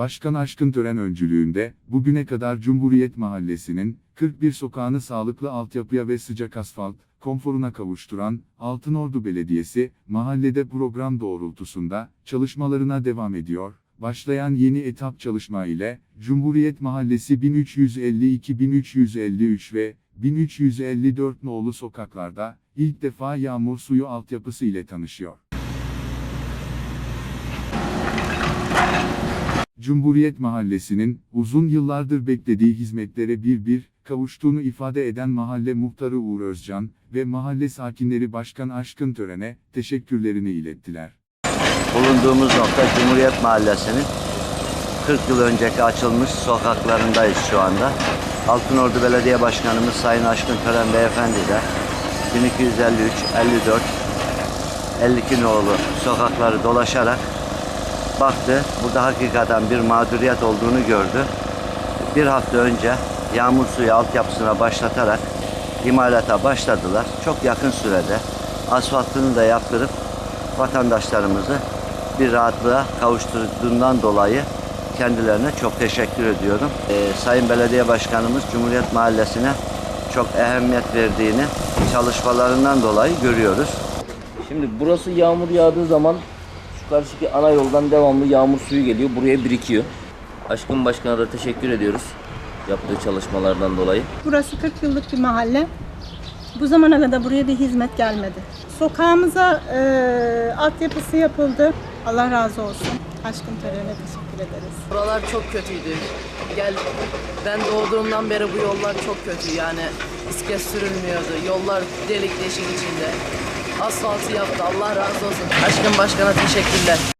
Başkan Aşkın Tören öncülüğünde, bugüne kadar Cumhuriyet Mahallesi'nin, 41 sokağını sağlıklı altyapıya ve sıcak asfalt, konforuna kavuşturan, Altınordu Belediyesi, mahallede program doğrultusunda, çalışmalarına devam ediyor. Başlayan yeni etap çalışma ile, Cumhuriyet Mahallesi 1352-1353 ve 1354 nolu sokaklarda, ilk defa yağmur suyu altyapısı ile tanışıyor. Cumhuriyet Mahallesi'nin uzun yıllardır beklediği hizmetlere bir bir kavuştuğunu ifade eden mahalle muhtarı Uğur Özcan ve mahalle sakinleri Başkan Aşkın Tören'e teşekkürlerini ilettiler. Bulunduğumuz nokta Cumhuriyet Mahallesi'nin 40 yıl önceki açılmış sokaklarındayız şu anda. Altınordu Belediye Başkanımız Sayın Aşkın Tören Beyefendi de 1253, 54, 52 nolu sokakları dolaşarak baktı. Burada hakikaten bir mağduriyet olduğunu gördü. Bir hafta önce yağmur suyu altyapısına başlatarak imalata başladılar. Çok yakın sürede asfaltını da yaptırıp vatandaşlarımızı bir rahatlığa kavuşturduğundan dolayı kendilerine çok teşekkür ediyorum. Ee, Sayın Belediye Başkanımız Cumhuriyet Mahallesi'ne çok ehemmiyet verdiğini çalışmalarından dolayı görüyoruz. Şimdi burası yağmur yağdığı zaman karşıki ana yoldan devamlı yağmur suyu geliyor. Buraya birikiyor. Aşkın Başkan'a da teşekkür ediyoruz. Yaptığı çalışmalardan dolayı. Burası 40 yıllık bir mahalle. Bu zamana kadar buraya bir hizmet gelmedi. Sokağımıza e, altyapısı yapıldı. Allah razı olsun. Aşkın Tören'e teşekkür ederiz. Buralar çok kötüydü. Gel ben doğduğumdan beri bu yollar çok kötü yani bisiklet sürülmüyordu. Yollar delik deşik içinde. Asfaltı yaptı. Allah razı olsun. Aşkın Başkan'a teşekkürler.